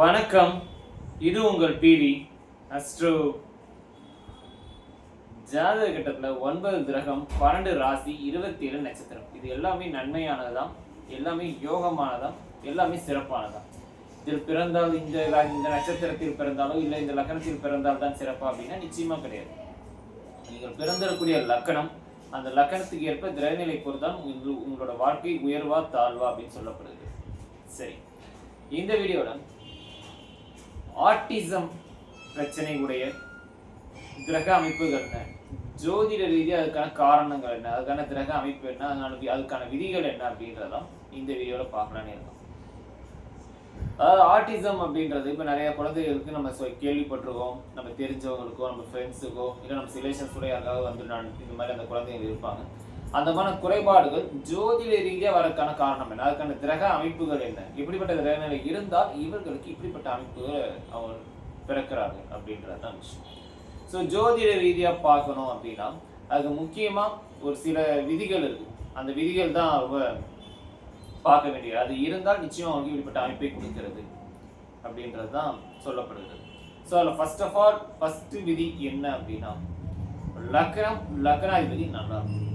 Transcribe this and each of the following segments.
வணக்கம். இது உங்கள் பிடி அஸ்ட்ரோ. ஜாதக கட்டத்தில் ஒன்பது கிரகம் பன்னெண்டு ராசி இருபத்தி ஏழு நட்சத்திரம். இது எல்லாமே நன்மையானதுதான். எல்லாமே யோகமானதான் எல்லாமே சிறப்பானதான் இதில் பிறந்தால் இந்த இந்த நட்சத்திரத்தில் பிறந்தாலோ இல்லை இந்த லக்கணத்தில் பிறந்தால் தான் சிறப்பா அப்படின்னா நிச்சயமா கிடையாது. நீங்கள் பிறந்திருக்கக்கூடிய லக்கணம் அந்த லக்கணத்துக்கு ஏற்ப கிரகநிலை பொறுத்தான் உங்கள் உங்களோட வாழ்க்கை உயர்வா தாழ்வா அப்படின்னு சொல்லப்படுது. சரி. இந்த வீடியோவில் ஆட்டிசம் பிரச்சனை உடைய கிரக அமைப்புகள் என்ன? ஜோதிட ரீதியாக அதுக்கான காரணங்கள் என்ன? அதுக்கான கிரக அமைப்பு என்ன? அதனால அதுக்கான விதிகள் என்ன அப்படின்றதான் இந்த வீடியோவில் பார்க்கலான்னு இருக்கோம். அதாவது ஆர்டிசம் அப்படின்றது இப்போ நிறைய குழந்தைகளுக்கு நம்ம கேள்விப்பட்டிருக்கோம். நம்ம தெரிஞ்சவங்களுக்கோ நம்ம ஃப்ரெண்ட்ஸுக்கோ இல்லை நம்ம ரிலேஷன்ஸோட யாருக்காவது வந்து நான் இந்த மாதிரி அந்த குழந்தைகள் இருப்பாங்க. அந்த மாதிரி குறைபாடுகள் ஜோதிட ரீதியாக வரக்கான காரணம் என்ன? அதுக்கான கிரக அமைப்புகள் என்ன? இப்படிப்பட்ட கிரகநிலை இருந்தால் இவர்களுக்கு இப்படிப்பட்ட அமைப்புகள் அவங்க பிறக்கிறார்கள் அப்படின்றது தான் விஷயம். ஸோ ஜோதிட ரீதியாக பார்க்கணும் அப்படின்னா அதுக்கு முக்கியமாக ஒரு சில விதிகள் இருக்கு. அந்த விதிகள் தான் ரொம்ப பார்க்க வேண்டியது. அது இருந்தால் நிச்சயம் அவங்களுக்கு இப்படிப்பட்ட அமைப்பை கொடுக்கிறது அப்படின்றது தான் சொல்லப்படுகிறது ஸோ அதில் ஃபர்ஸ்ட் ஆஃப் ஆல் ஃபஸ்ட்டு விதி என்ன அப்படின்னா லக்னம் லக்னாதிபதி நல்லா இருக்கும்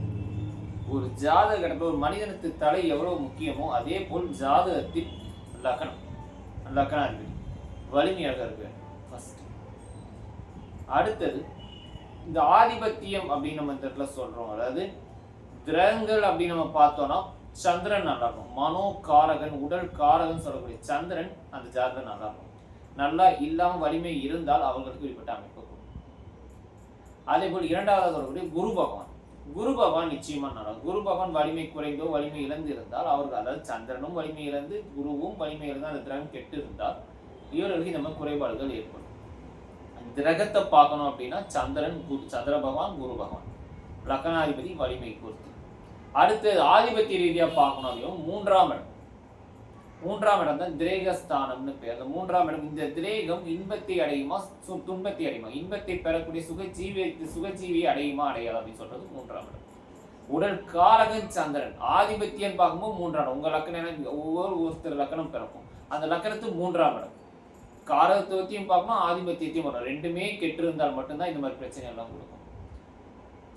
ஒரு ஜாதக ஒரு மனிதனுக்கு தலை எவ்வளவு முக்கியமோ அதே போல் ஜாதகத்தில் லக்கணம். இருக்கு வலிமையாக இருக்கு ஃபஸ்ட் அடுத்தது இந்த ஆதிபத்தியம் அப்படின்னு நம்ம இந்த இடத்துல சொல்றோம். அதாவது கிரகங்கள் அப்படின்னு நம்ம பார்த்தோம்னா சந்திரன் நல்லா இருக்கும். மனோ காரகன் உடல் காரகன் சொல்லக்கூடிய சந்திரன் அந்த ஜாதகம் நல்லா இருக்கும். நல்லா இல்லாமல் வலிமை இருந்தால் அவர்களுக்கு குறிப்பிட்ட அமைப்பு அதே போல் இரண்டாவது சொல்லக்கூடிய குரு பகவான். குரு பகவான் நிச்சயமா நடக்கும் குரு பகவான் வலிமை குறைந்தோ வலிமை இழந்து இருந்தால் அவர்கள் அதாவது சந்திரனும் வலிமை இழந்து குருவும் வலிமை இழந்து அந்த கிரகம் கெட்டு இருந்தால் இவர்களுக்கு இந்த மாதிரி குறைபாடுகள் ஏற்படும். கிரகத்தை பார்க்கணும் அப்படின்னா சந்திரன் குரு சந்திர பகவான் குரு பகவான். லக்னாதிபதி வலிமை பொறுத்து. அடுத்து ஆதிபத்திய ரீதியாக பார்க்கணும் அப்படின்னா மூன்றாம் இடம். மூன்றாம் இடம் தான் திரேகஸ்தானம்னு பேர். அந்த மூன்றாம் இடம் இந்த திரேகம் இன்பத்தை அடையுமா? துன்பத்தை அடையுமா? இன்பத்தை பெறக்கூடிய சுகஜீவி சுகஜீவியை அடையுமா அடையாது அப்படின்னு சொல்றது மூன்றாம் இடம். உடல் காரகன் சந்திரன். ஆதிபத்தியன் பார்க்கும்போது மூன்றாம் இடம். உங்க லக்கணம் ஒவ்வொரு ஒருத்தர் லக்கணம் பிறக்கும். அந்த லக்கணத்து மூன்றாம் இடம். காரகத்துவத்தையும் பார்க்கணும் ஆதிபத்தியத்தையும் வரும் ரெண்டுமே கெட்டு இருந்தால் மட்டும்தான் இந்த மாதிரி பிரச்சனை எல்லாம் கொடுக்கும்.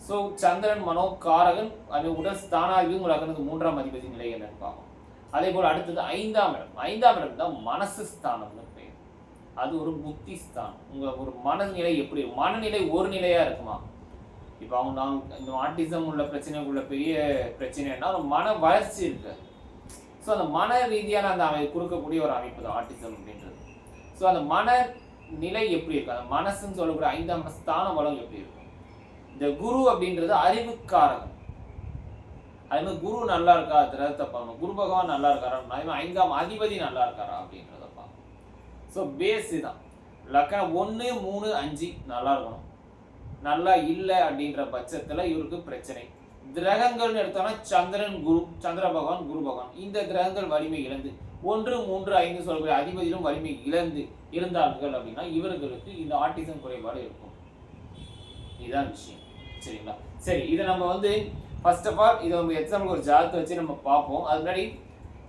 ஸோ சந்திரன் மனோ காரகன் அது உடல் ஸ்தானாதிபதி உங்கள் லக்னத்துக்கு மூன்றாம் அதிபதி நிலை என்னன்னு பார்க்கணும் அதே போல் அடுத்தது ஐந்தாம் இடம். ஐந்தாம் இடம் தான் மனசு ஸ்தானம்னு பெயர் அது ஒரு புத்தி ஸ்தானம். உங்கள் ஒரு மனநிலை எப்படி? மனநிலை ஒரு நிலையாக இருக்குமா? இப்போ அவங்க நான் இந்த ஆட்டிசம் உள்ள பிரச்சனைக்குள்ள பெரிய பிரச்சனைன்னா ஒரு மன வளர்ச்சி இருக்கு. ஸோ அந்த மன ரீதியான அந்த அமை கொடுக்கக்கூடிய ஒரு அமைப்பு தான் ஆட்டிசம் அப்படின்றது. ஸோ அந்த மன நிலை எப்படி இருக்கு? அந்த மனசுன்னு சொல்லக்கூடிய ஐந்தாம் ஸ்தான வளம் எப்படி இருக்கும்? இந்த குரு அப்படின்றது அறிவுக்காரகம் அதே மாதிரி குரு நல்லா இருக்கா? திரத்தை பார்க்கணும். குரு பகவான் நல்லா இருக்காரா? அதே மாதிரி ஐந்தாம் அதிபதி நல்லா இருக்காரா? அப்படின்றத பார்க்கணும். ஸோ பேஸ் தான். லக்கணம் ஒன்று மூணு அஞ்சு நல்லா இருக்கணும். நல்லா இல்லை அப்படின்ற பட்சத்தில் இவருக்கு பிரச்சனை. கிரகங்கள்னு எடுத்தோம்னா சந்திரன் குரு சந்திர பகவான் குரு பகவான். இந்த கிரகங்கள் வலிமை இழந்து ஒன்று மூன்று ஐந்து சொல்லக்கூடிய அதிபதியிலும் வலிமை இழந்து இருந்தார்கள் அப்படின்னா இவர்களுக்கு இந்த ஆட்டிசம் குறைபாடு இருக்கும். இதுதான் விஷயம். சரிங்களா? சரி இதை நம்ம வந்து ஃபர்ஸ்ட் ஆஃப் ஆல் இதை நம்ம எக்ஸாம்பிள் ஒரு ஜாதகத்தை வச்சு நம்ம பார்ப்போம். அது முன்னாடி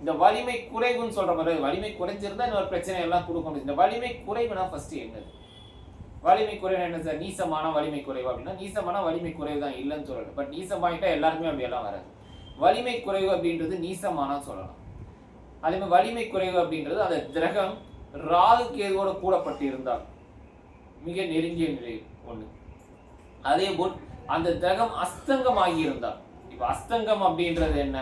இந்த வலிமை குறைவுன்னு சொல்கிற மாதிரி வலிமை குறைஞ்சிருந்தா இந்த மாதிரி பிரச்சனை எல்லாம் கொடுக்க இந்த வலிமை குறைவுனா ஃபர்ஸ்ட் என்னது? வலிமை குறைவு என்ன சார்? நீசமான வலிமை குறைவு அப்படின்னா நீசமான வலிமை குறைவு தான் இல்லைன்னு சொல்லல பட் நீசமாயிட்டா எல்லாருமே அப்படி எல்லாம் வராது. வலிமை குறைவு அப்படின்றது நீசமானா சொல்லலாம். அதே மாதிரி வலிமை குறைவு அப்படின்றது அந்த கிரகம் ராகு கேதுவோட கூடப்பட்டு இருந்தால் மிக நெருங்கிய நிலை ஒன்று அதே போல் அந்த கிரகம் அஸ்தங்கமாகி இருந்தால் இப்போ அஸ்தங்கம் அப்படின்றது என்ன?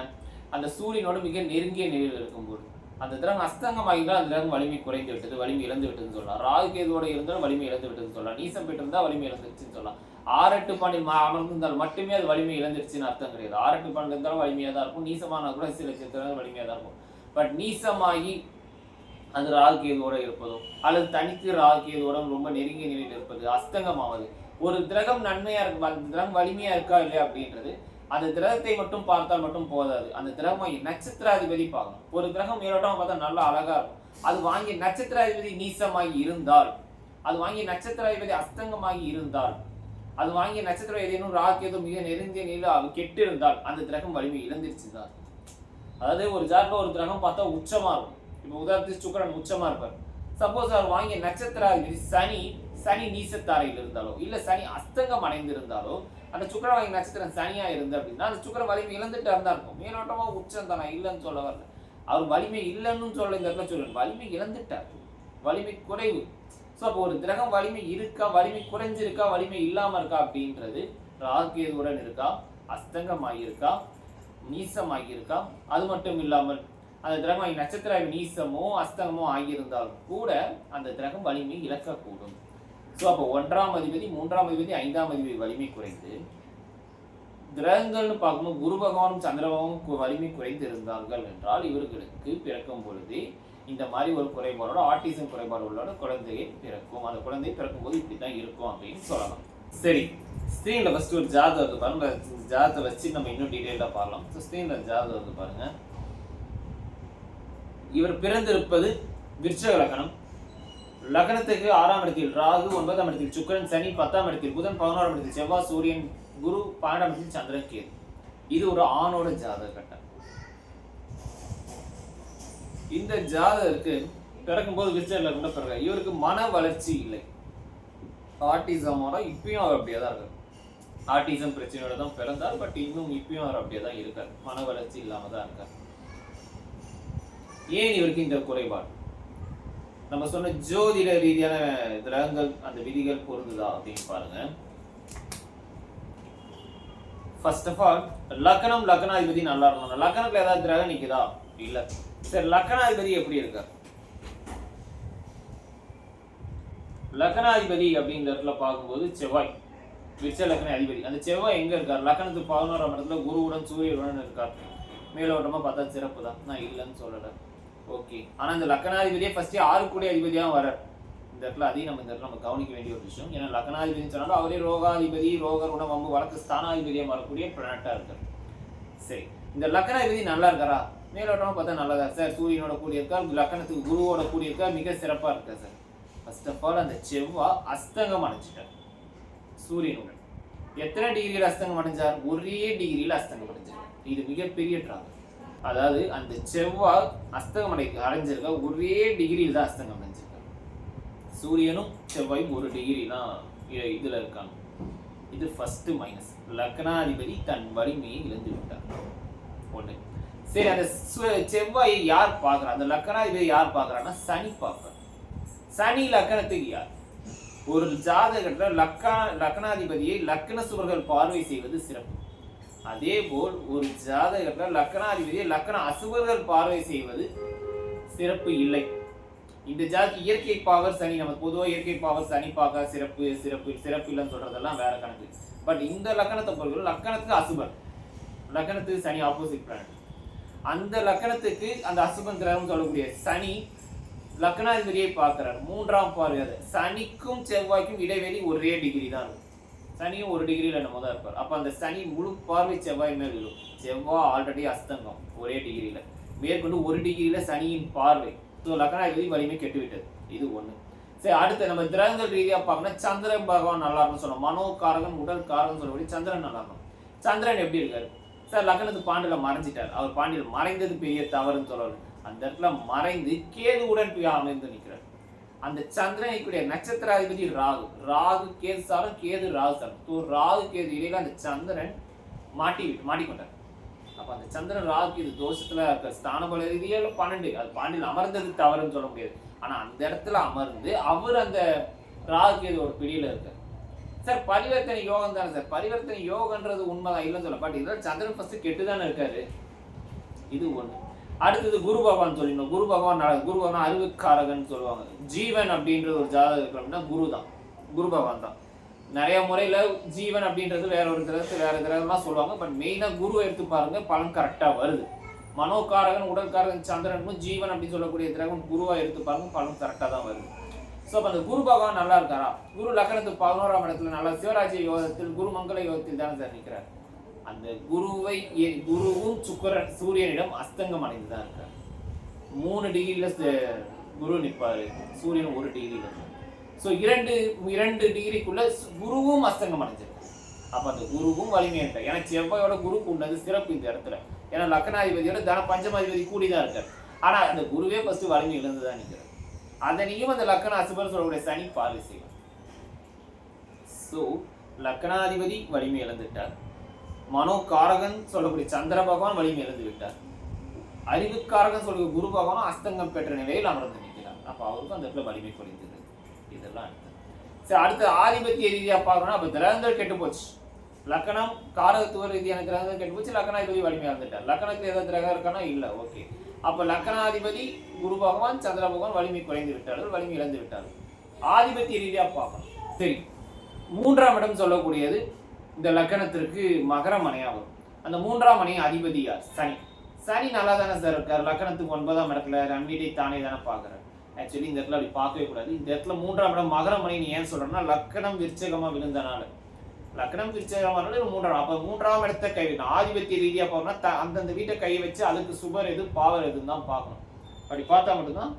அந்த சூரியனோட மிக நெருங்கிய நிலையில் இருக்கும்போது. அந்த கிரகம் அஸ்தங்கமாகினால் அந்த கிரகம் வலிமை குறைந்து விட்டது வலிமை இழந்து விட்டதுன்னு சொல்லலாம். ராகு கேதுவோட இருந்தாலும் வலிமை இழந்து விட்டதுன்னு சொல்லலாம். நீசம் பெற்றிருந்தால் வலிமை இழந்துருச்சுன்னு சொல்லலாம். ஆரட்டு பாண்டி அமர்ந்திருந்தால் மட்டுமே அது வலிமை இழந்துருச்சுன்னு அர்த்தம் கிடையாது. ஆரட்டு பாண்டி இருந்தாலும் வலிமையாக தான் இருக்கும். நீசமான கூட சில சித்திரங்கள் வலிமையாக தான் இருக்கும். பட் நீசமாகி அது ராகு கேதுவோட இருப்பதோ அல்லது தனித்து ராகு கேதுவோட ரொம்ப நெருங்கிய நிலையில் இருப்பது அஸ்தங்கம் ஆவது ஒரு திரகம் நன்மையா இருக்கு அந்த திரகம் வலிமையா இருக்கா இல்லையா அப்படின்றது அந்த திரகத்தை மட்டும் பார்த்தால் மட்டும் போதாது. அந்த திரகம் நட்சத்திராதிபதி பார்க்கணும். ஒரு கிரகம் மேலோட்டமாக பார்த்தா நல்லா அழகா இருக்கும். அது வாங்கி நட்சத்திராதிபதி நீசமாகி இருந்தால் அது வாங்கி நட்சத்திராதிபதி அஸ்தங்கமாகி இருந்தால் அது வாங்கிய நட்சத்திரம் ஏதேனும் ராக்கேதும் மிக நெருங்கிய நிலையில் அது கெட்டு இருந்தால் அந்த கிரகம் வலிமை இழந்துருச்சு தான். அதாவது ஒரு ஜாட்ல ஒரு கிரகம் பார்த்தா உச்சமாக இருக்கும். இப்போ உதாரணத்துக்கு சுக்கரன் உச்சமாக இருப்பார். சப்போஸ் அவர் வாங்கிய நட்சத்திராதிபதி சனி சனி நீசத்தாரையில் இருந்தாலோ இல்லை சனி அஸ்தங்கம் அடைந்திருந்தாலோ அந்த சுக்கரவாயு வாங்கி நட்சத்திரம் சனியாக இருந்து அப்படின்னா அந்த சுக்கர வலிமை இழந்துட்டு இருந்தா இருக்கும். மேலோட்டமாக உச்சம் தானே இல்லைன்னு சொல்ல வரல. அவர் வலிமை இல்லைன்னு சொல்ல இந்த இடத்துல வலிமை இழந்துட்டார் வலிமை குறைவு. ஸோ அப்போ ஒரு கிரகம் வலிமை இருக்கா வலிமை குறைஞ்சிருக்கா வலிமை இல்லாமல் இருக்கா அப்படின்றது ராகேதுடன் இருக்கா அஸ்தங்கமாகியிருக்கா நீசமாகியிருக்கா அது மட்டும் இல்லாமல் அந்த கிரகம் நட்சத்திர நீசமோ அஸ்தங்கமோ ஆகியிருந்தாலும் கூட அந்த கிரகம் வலிமை இழக்கக்கூடும். ஸோ அப்போ ஒன்றாம் அதிபதி மூன்றாம் அதிபதி ஐந்தாம் அதிபதி வலிமை குறைந்து கிரகங்கள்னு பார்க்கும்போது குரு பகவானும் சந்திர பகவானும் வலிமை குறைந்து இருந்தார்கள் என்றால் இவர்களுக்கு பிறக்கும் பொழுது இந்த மாதிரி ஒரு குறைபாடோட ஆட்டிசம் குறைபாடு உள்ளோட குழந்தையை பிறக்கும். அந்த குழந்தை பிறக்கும் போது இப்படி தான் இருக்கும் அப்படின்னு சொல்லலாம். சரி ஸ்க்ரீனில் ஃபர்ஸ்ட் ஒரு ஜாதகம் இருக்கு பாருங்க. இந்த ஜாதகத்தை வச்சு நம்ம இன்னும் டீட்டெயிலாக பார்க்கலாம். ஸோ ஸ்க்ரீனில் ஜாதகம் இருக்கு பாருங்க. இவர் பிறந்திருப்பது விருச்சக லக்கணம் லக்னத்துக்கு ஆறாம் இடத்தில் ராகு ஒன்பதாம் இடத்தில் சுக்கிரன் சனி பத்தாம் இடத்தில் புதன் பதினோராம் இடத்தில் செவ்வாய் சூரியன் குரு பன்னெண்டாம் இடத்தில் சந்திரன் கேது. இது ஒரு ஆணோட ஜாதக கட்டம். இந்த ஜாதகருக்கு பிறக்கும்போது விருச்சக கூட பிறகு இவருக்கு மன வளர்ச்சி இல்லை. ஆர்டிசம் ஆட்டிசமோட இப்பயும் அவர் அப்படியே தான் இருக்கார். ஆர்டிசம் பிரச்சனையோட தான் பிறந்தார் பட் இன்னும் இப்பயும் அவர் அப்படியே தான் இருக்கார். மன வளர்ச்சி இல்லாம தான் இருக்கார். ஏன் இவருக்கு இந்த குறைபாடு? நம்ம சொன்ன ஜோதிட ரீதியான கிரகங்கள் அந்த விதிகள் பொருந்துதா அப்படின்னு பாருங்க. ஃபர்ஸ்ட் ஆஃப் ஆல் லக்னம் லக்னாதிபதி நல்லா இருக்கணும். லக்னத்துல ஏதாவது கிரகம் நிக்குதா? இல்ல. சரி லக்னாதிபதி எப்படி இருக்க லக்னாதிபதி அப்படிங்கிற இடத்துல பார்க்கும்போது செவ்வாய் விச்ச லக்ன அதிபதி. அந்த செவ்வாய் எங்க இருக்கார்? லக்னத்துக்கு பதினோராம் இடத்துல குருவுடன் சூரியனுடன் இருக்கார். மேலோட்டமா பார்த்தா சிறப்பு தான் நான் இல்லைன்னு சொல்லலை. ஓகே ஆனால் இந்த லக்கணாதிபதியே ஃபர்ஸ்ட் ஆறு கூடிய அதிபதியா வரார் இந்த இடத்துல அதையும் நம்ம இந்த இடத்துல நம்ம கவனிக்க வேண்டிய ஒரு விஷயம். ஏன்னா லக்கணாதிபதினு சொன்னாலும் அவரே ரோகாதிபதி ரோகர் உணவு வம்பு வழக்கு ஸ்தானாதிபதியாக வரக்கூடிய பிளானட்டாக இருக்கார். சரி. இந்த லக்கணாதிபதி நல்லா இருக்காரா? மேலோட்டமாக பார்த்தா நல்லதா சார் சூரியனோட கூடிய இருக்கா லக்கணத்துக்கு குருவோட கூடிய இருக்கா மிக சிறப்பாக இருக்கா சார். ஃபர்ஸ்ட் ஆஃப் ஆல் அந்த செவ்வாய் அஸ்தங்கம் அடைஞ்சிட்டார். சூரியனுடன். எத்தனை டிகிரியில் அஸ்தங்கம் அடைஞ்சார்? ஒரே டிகிரியில் அஸ்தங்கம் அடைஞ்சார் இது மிகப்பெரிய டிராவல் அதாவது அந்த செவ்வாய் அஸ்தகம் அடை அடைஞ்சிருக்க ஒரே டிகிரியில் தான் அஸ்தங்கம் அடைஞ்சிருக்காங்க. சூரியனும் செவ்வாயும் ஒரு டிகிரி தான் இதில் இதுல இருக்காங்க. இது ஃபஸ்ட்டு மைனஸ் லக்னாதிபதி தன் வலிமையை இழந்து விட்டார். ஒண்ணு. சரி அந்த செவ்வாயை யார் பார்க்குறா? அந்த லக்னாதிபதி யார் பார்க்குறான்னா சனி பார்க்கறார் சனி லக்னத்துக்கு யார்? ஒரு ஜாதகத்தில் லக்கா லக்னாதிபதியை லக்ன சுவர்கள் பார்வை செய்வது சிறப்பு. அதே போல் ஒரு ஜாதகத்தில் லக்னாதிபதியை லக்ன அசுவர்கள் பார்வை செய்வது சிறப்பு இல்லை. இந்த ஜாதி இயற்கை பாவர் சனி நம்ம பொதுவாக இயற்கை பாவர் சனி பார்க்க சிறப்பு சிறப்பு சிறப்பு இல்லைன்னு சொல்றதெல்லாம் வேற கணக்கு. பட் இந்த லக்கணத்தை பொறுத்தவரை லக்கணத்துக்கு அசுபர். லக்கணத்துக்கு சனி ஆப்போசிட் பிளானட் அந்த லக்கணத்துக்கு அந்த அசுபன் கிரகம் சொல்லக்கூடிய சனி லக்னாதிபதியை பார்க்கிறார். மூன்றாம் பார்வை சனிக்கும் செவ்வாய்க்கும் இடைவெளி ஒரே டிகிரி தான் இருக்கும். சனியும் ஒரு டிகிரியில் என்னமோ தான் இருப்பார். அப்போ அந்த சனி முழு பார்வை செவ்வாய் மேல் விழும். செவ்வாய் ஆல்ரெடி அஸ்தங்கம் ஒரே டிகிரியில் மேற்கொண்டு ஒரு டிகிரியில் சனியின் பார்வை. ஸோ லக்னாதிபதி வலிமை கெட்டுவிட்டது. இது ஒன்று சரி அடுத்து நம்ம கிரகங்கள் ரீதியாக பார்க்கணும் சந்திரன் பகவான் நல்லா இருக்கும்னு சொன்னோம். மனோகாரகன் உடல் காரகன் சொல்லக்கூடிய சந்திரன் நல்லா இருக்கும். சந்திரன் எப்படி இருக்காரு? சார் லக்னத்து பாண்டியில் மறைஞ்சிட்டார். அவர் பாண்டியில் மறைந்தது பெரிய தவறுன்னு சொல்லணும் அந்த இடத்துல மறைந்து கேதுவுடன் போய் அமைந்து நிற்கிறார். அந்த சந்திரனைக்குரிய நட்சத்திராதிபதி ராகு. ராகு கேது சாரம் கேது ராகு சாரம் தூ ராகு கேது இடையில அந்த சந்திரன் மாட்டி விட்டு மாட்டிக்கொண்டார். அப்போ அந்த சந்திரன் ராகு கேது தோஷத்தில் இருக்க ஸ்தான பல ரீதியில பன்னெண்டு? அது பாண்டியில் அமர்ந்தது தவறுன்னு சொல்ல முடியாது. ஆனால் அந்த இடத்துல அமர்ந்து அவர் அந்த ராகு கேது ஒரு பிடியில் இருக்கார். சார் பரிவர்த்தனை யோகம் தானே சார்? பரிவர்த்தனை யோகன்றது உண்மைதான் இல்லைன்னு சொல்ல. பட் இதில் சந்திரன் ஃபஸ்ட்டு கெட்டு தானே இருக்காரு. இது ஒன்று அடுத்தது குரு பகவான் சொல்லிடணும். குரு பகவான் குரு பகவான் அறிவுக்காரகன் சொல்லுவாங்க. ஜீவன் அப்படின்றது ஒரு ஜாதகம் இருக்கு அப்படின்னா குரு தான். குரு பகவான் தான். நிறைய முறையில் ஜீவன் அப்படின்றது வேற ஒரு கிரகத்து வேற கிரகம்லாம் சொல்லுவாங்க. பட் மெயினாக குரு எடுத்து பாருங்க பலன் கரெக்டாக வருது. மனோகாரகன் உடல்காரகன் சந்திரனும் ஜீவன் அப்படின்னு சொல்லக்கூடிய கிரகம் குருவாக எடுத்து பாருங்க பலன் கரெக்டாக தான் வருது. ஸோ அப்போ அந்த குரு பகவான் நல்லா இருக்காரா? குரு லக்னத்து பதினோராம் இடத்துல நல்லா சிவராஜ யோகத்தில் குரு மங்கள யோகத்தில் தானே சார் நிற்கிறார் அந்த குருவை குருவும் சுக்கரன் சூரியனிடம் அஸ்தங்கம் அடைந்து தான் இருக்கார். மூணு டிகிரியில் குரு நிற்பாரு. சூரியன் ஒரு டிகிரியில் ஸோ இரண்டு இரண்டு டிகிரிக்குள்ள குருவும் அஸ்தங்கம் அடைஞ்சிருக்கு அப்போ அந்த குருவும் வலிமையிட்ட ஏன்னா செவ்வாயோட குரு உண்டது சிறப்பு இந்த இடத்துல. ஏன்னா லக்னாதிபதியோட தன பஞ்சமாதிபதி கூடி தான் இருக்கார். ஆனால் அந்த குருவே ஃபர்ஸ்ட் வலிமை இழந்து தான் நிற்கிறார். அதனையும் அந்த லக்கண அசுபர் சொல்லக்கூடிய சனி பார்வை செய்வார் ஸோ லக்கணாதிபதி வலிமை இழந்துட்டார். மனோகாரகன் சொல்லக்கூடிய சந்திர பகவான் வலிமை இழந்து விட்டார். அறிவுக்காரகன் சொல்லக்கூடிய குரு பகவானும் அஸ்தங்கம் பெற்ற நிலையில் அமர்ந்து நிற்கிறார். அப்போ அவருக்கும் அந்த இடத்துல வலிமை குறைந்தது இதெல்லாம் சரி அடுத்து ஆதிபத்திய ரீதியாக பார்க்கணும்னா அப்போ கிரகங்கள் கெட்டு போச்சு. லக்கணம் காரகத்துவ ரீதியான கிரகங்கள் கெட்டு போச்சு. லக்கணாதிபதி வலிமையாக இருந்துட்டார். லக்கணத்தில் ஏதாவது கிரகம் இருக்கானா? இல்லை. ஓகே. அப்போ லக்கணாதிபதி குரு பகவான் சந்திர பகவான் வலிமை குறைந்து விட்டார்கள். வலிமை இழந்து விட்டார்கள். ஆதிபத்திய ரீதியாக பார்க்கணும் சரி. மூன்றாம் இடம் சொல்லக்கூடியது இந்த லக்கணத்திற்கு மகர மனையாக வரும் அந்த மூன்றாம் மனை அதிபதி யார்? சனி. சனி நல்லா தானே சார் இருக்கார். லக்கணத்துக்கு ஒன்பதாம் இடத்துல தன் வீட்டை தானே தானே பார்க்குறாரு. ஆக்சுவலி இந்த இடத்துல அப்படி பார்க்கவே கூடாது. இந்த இடத்துல மூன்றாம் இடம் மகர மனைன்னு ஏன் சொல்கிறேன்னா லக்கணம் விருச்சகமாக விழுந்தனால லக்கணம் விருச்சகமாக இருந்தாலும் மூன்றாம் அப்போ மூன்றாம் இடத்தை கை வைக்கணும். ஆதிபத்திய ரீதியாக போகணும்னா த- அந்தந்த வீட்டை கை வச்சு அதுக்கு சுபர் எது பாவர் எதுன்னு தான் பார்க்கணும். அப்படி பார்த்தா மட்டும்தான்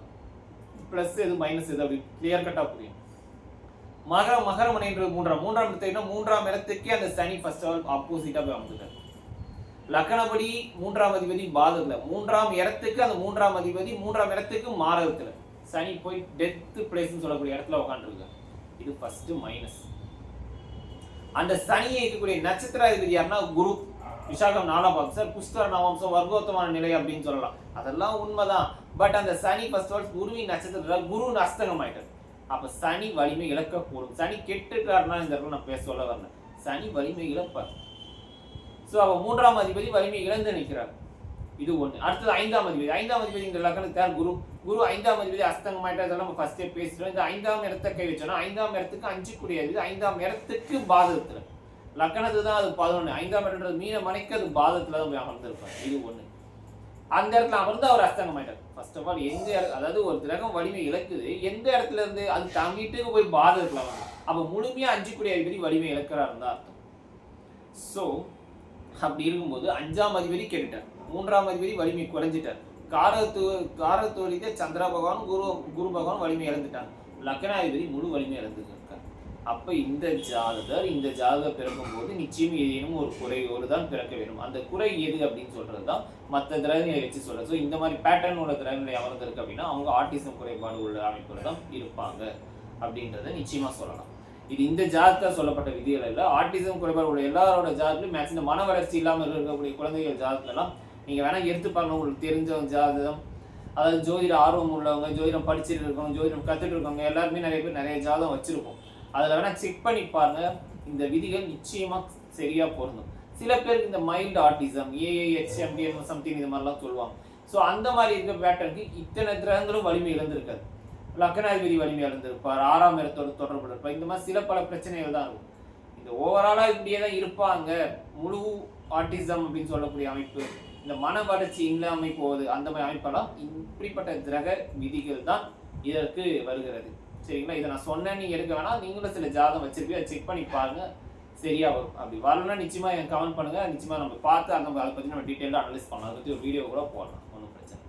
ப்ளஸ் எது மைனஸ் எது அப்படி கிளியர் கட்டாக புரியும். மகர மகரமனைன்றது மூன்றாம் மூன்றாம் இடத்தை மூன்றாம் இடத்துக்கே அந்த சனி ஃபர்ஸ்ட் ஆல் ஆப்போசிட்டா போய் அமுக்குது லக்கணப்படி மூன்றாம் அதிபதி பாதத்துல மூன்றாம் இடத்துக்கு அந்த மூன்றாம் அதிபதி மூன்றாம் இடத்துக்கு மாரகத்துல. சனி போய் டெத் பிளேஸ்னு சொல்லக்கூடிய இடத்துல உட்காந்துருக்கு இது ஃபர்ஸ்ட் மைனஸ் அந்த சனியை இருக்கக்கூடிய நட்சத்திராதிபதி யாருன்னா குரு. விசாகம் நாலாம் பாகம் சார் புஷ்கர நவம்சம் வர்க்கோத்தமான நிலை அப்படின்னு சொல்லலாம். அதெல்லாம் உண்மைதான். பட் அந்த சனி ஃபர்ஸ்ட் ஆல் குருவின் நட்சத்திரத்தில் குரு அஸ்தகம் ஆயிட்டார் அப்ப சனி வலிமை இழக்கக்கூடும் சனி கெட்டுட்டாருன்னா இந்த இடத்துல நான் பேச சொல்ல வரல. சனி வலிமை இழப்பார். ஸோ அப்போ மூன்றாம் அதிபதி வலிமை இழந்து நிற்கிறார். இது ஒன்று அடுத்தது ஐந்தாம் அதிபதி. ஐந்தாம் அதிபதி இந்த லக்னத்தார் குரு. குரு ஐந்தாம் அதிபதி அஸ்தங்கமாயிட்டா இதெல்லாம் நம்ம ஃபர்ஸ்டே பேசிட்டோம் இந்த ஐந்தாம் இடத்தை கை வச்சோம்னா ஐந்தாம் இடத்துக்கு அஞ்சு கூடியது. ஐந்தாம் இடத்துக்கு பாதகத்தில். லக்கணத்துக்கு தான் அது பதினொன்று ஐந்தாம் இடம்ன்றது மீன மனைக்கு அது பாதத்தில் தான் போய் அமர்ந்திருப்பார். இது ஒன்று அந்த இடத்துல அமர்ந்து அவர் அஸ்தங்கமாயிட்டார் ஃபர்ஸ்ட் ஆஃப் ஆல் எந்த இட- அதாவது ஒரு கிரகம் வலிமை இழக்குது எந்த இடத்துல இருந்து அது தங்கிட்டு போய் பாதத்துல இருக்கலாம் அப்போ முழுமையாக அஞ்சுக்குடி அதிபதி வலிமை இழக்கிறாருன்னு தான் அர்த்தம். ஸோ அப்படி இருக்கும்போது அஞ்சாம் அதிபதி கேட்டுட்டார். மூன்றாம் அதிபதி வலிமை குறைஞ்சிட்டார். காரத்து காரத்தோழித சந்திர பகவான் குரு குரு பகவான் வலிமை இழந்துட்டாங்க. லக்னாதிபதி முழு வலிமை இழந்துட்டார். அப்போ இந்த ஜாதகர் இந்த ஜாதகர் பிறக்கும் போது நிச்சயம் ஏதேனும் ஒரு குறையோடு தான் பிறக்க வேண்டும். அந்த குறை எது அப்படின்னு சொல்றது தான் மற்ற கிரகங்களை வச்சு சொல்ல ஸோ இந்த மாதிரி பேட்டர்ன் உள்ள கிரகங்களை அமர்ந்திருக்கு அப்படின்னா அவங்க ஆட்டிசம் குறைபாடு உள்ள அமைப்பில் தான் இருப்பாங்க அப்படின்றத நிச்சயமா சொல்லலாம். இது இந்த ஜாதகத்தில் சொல்லப்பட்ட விதிகள் இல்லை. ஆட்டிசம் குறைபாடு உள்ள எல்லாரோட ஜாதகத்திலும் மேக்ஸிமம் மன வளர்ச்சி இல்லாமல் இருக்கக்கூடிய குழந்தைகள் ஜாதகத்துலலாம் நீங்கள் வேணால் எடுத்து பாருங்க. உங்களுக்கு தெரிஞ்ச ஜாதகம். அதாவது ஜோதிட ஆர்வம் உள்ளவங்க ஜோதிடம் படிச்சுட்டு இருக்கவங்க ஜோதிடம் கற்றுட்டு இருக்கவங்க எல்லாருமே நிறைய பேர் நிறைய ஜாதகம் வச்சுருக்கோம் அதில் வேணால் செக் பண்ணி பாருங்க. இந்த விதிகள் நிச்சயமாக சரியாக பொருந்தும். சில பேருக்கு இந்த மைல்டு ஆர்டிசம் ஏஏஹெச்எம்டிஎம் சம்திங் இது மாதிரிலாம் சொல்லுவாங்க. ஸோ அந்த மாதிரி இருக்க பேட்டர்னுக்கு இத்தனை கிரகங்களும் வலிமை இழந்திருக்காது. லக்னாதிபதி வலிமை இழந்திருப்பார். ஆறாம் இடத்தோடு தொடர்பு இருப்பார். இந்த மாதிரி சில பல பிரச்சனைகள் தான் இருக்கும். இந்த ஓவராலாக இப்படியே தான் இருப்பாங்க. முழு ஆர்டிசம் அப்படின்னு சொல்லக்கூடிய அமைப்பு இந்த மன வளர்ச்சி இல்லாமை போகுது. அந்த மாதிரி அமைப்பெல்லாம் இப்படிப்பட்ட கிரக விதிகள் தான் இதற்கு வருகிறது. சரிங்களா இதை நான் சொன்னேன் நீ எடுக்க வேணாம். நீங்களும் சில ஜாதகம் வச்சிருப்பீங்க செக் பண்ணி பாருங்க. சரியா வரும். அப்படி வரலன்னா நிச்சயமா எனக்கு கமெண்ட் பண்ணுங்க. நிச்சயமா நம்ம பார்த்து அந்த அதை பத்தி நம்ம டீட்டெயிலாக அனலைஸ் பண்ணலாம். அதை பத்தி ஒரு வீடியோ கூட போடலாம். ஒன்றும் பிரச்சனை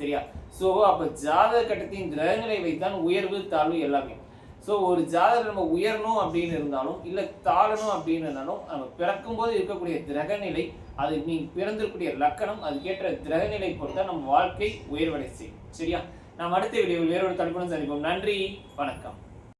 சரியா? ஸோ அப்போ ஜாதக கட்டத்தின் கிரகங்களை வைத்தான் உயர்வு தாழ்வு எல்லாமே. ஸோ ஒரு ஜாதகம் நம்ம உயரணும் அப்படின்னு இருந்தாலும் இல்லை தாழணும் அப்படின்னு இருந்தாலும் நம்ம பிறக்கும்போது இருக்கக்கூடிய கிரகநிலை அது நீங்கள் பிறந்திருக்கக்கூடிய லக்கணம் அதுக்கேற்ற கிரகநிலை பொறுத்தா நம்ம வாழ்க்கை உயர்வடை செய்யும். சரியா? நாம் அடுத்த வீடியோவில் வேறொரு தலைப்புடன் சந்திப்போம். நன்றி. வணக்கம்.